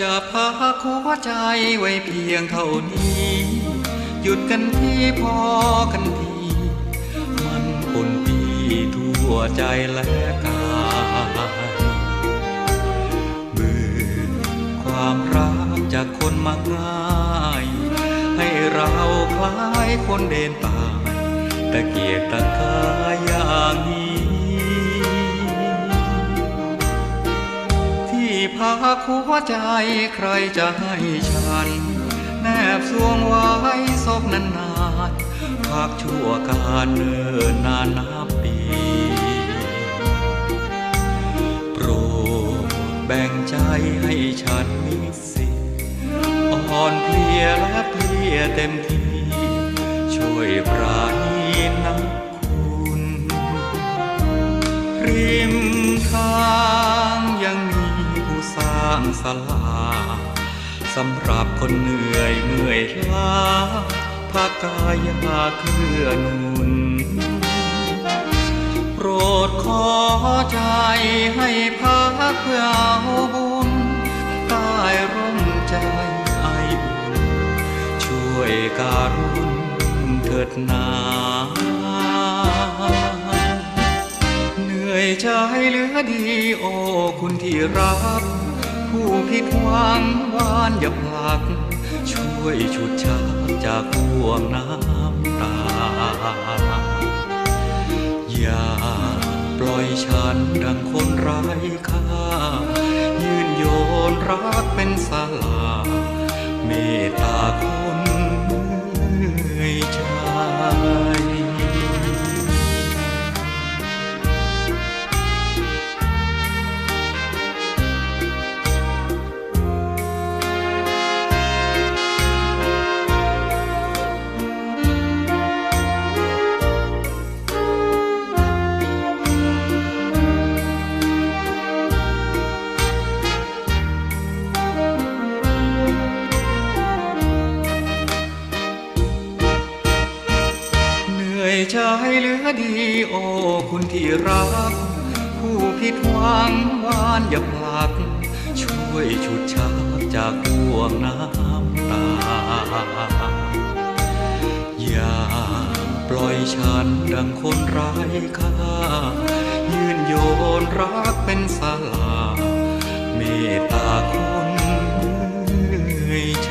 จะพาข้อใจไว้เพียงเท่านี้ หยุดกันที่พอกันที มันปนปีทั่วใจและกายเบื่อความรักจากคนมักง่าย ให้เราคล้ายคนเดินตายตะเกียกตะกายอย่างนี้ พักหัวใจใครจะให้ฉัน แนบสวงไว้ศพนานๆพักชั่วการเนินนานนับปี โปรดแบ่งใจให้ฉันมีสิทธิ์อ่อนเพลียและเพลียเต็มที่ ช่วยปราณีางสลาสำหรับคนเหนื่อยเมื่อยล้าภาคกายาเคลื่อนหนุนโปรดขอใจให้พักเพื่อเอาบุญใต้ร่มใจไออุ่นช่วยการุณเถิดนาเหนื่อยใจเหลือดีโอคุณที่รัก ผู้ผิดหวังหวานอย่าพลัก ช่วยฉุดชักจากห่วงน้ำตา อย่าปล่อยฉันดังคนไร้ค่า ยืนโยนรักเป็นสลา เมตตา เหนื่อยใจเหลือดีโอ้คุณที่รัก ผู้ผิดหวังวานอย่าพลัก ช่วยฉุดชักจากห่วงน้ำตา อย่าปล่อยฉันดังคนไร้ค่ายืนโยนรักเป็นสาลาเมตตาคนเมื่อยใจ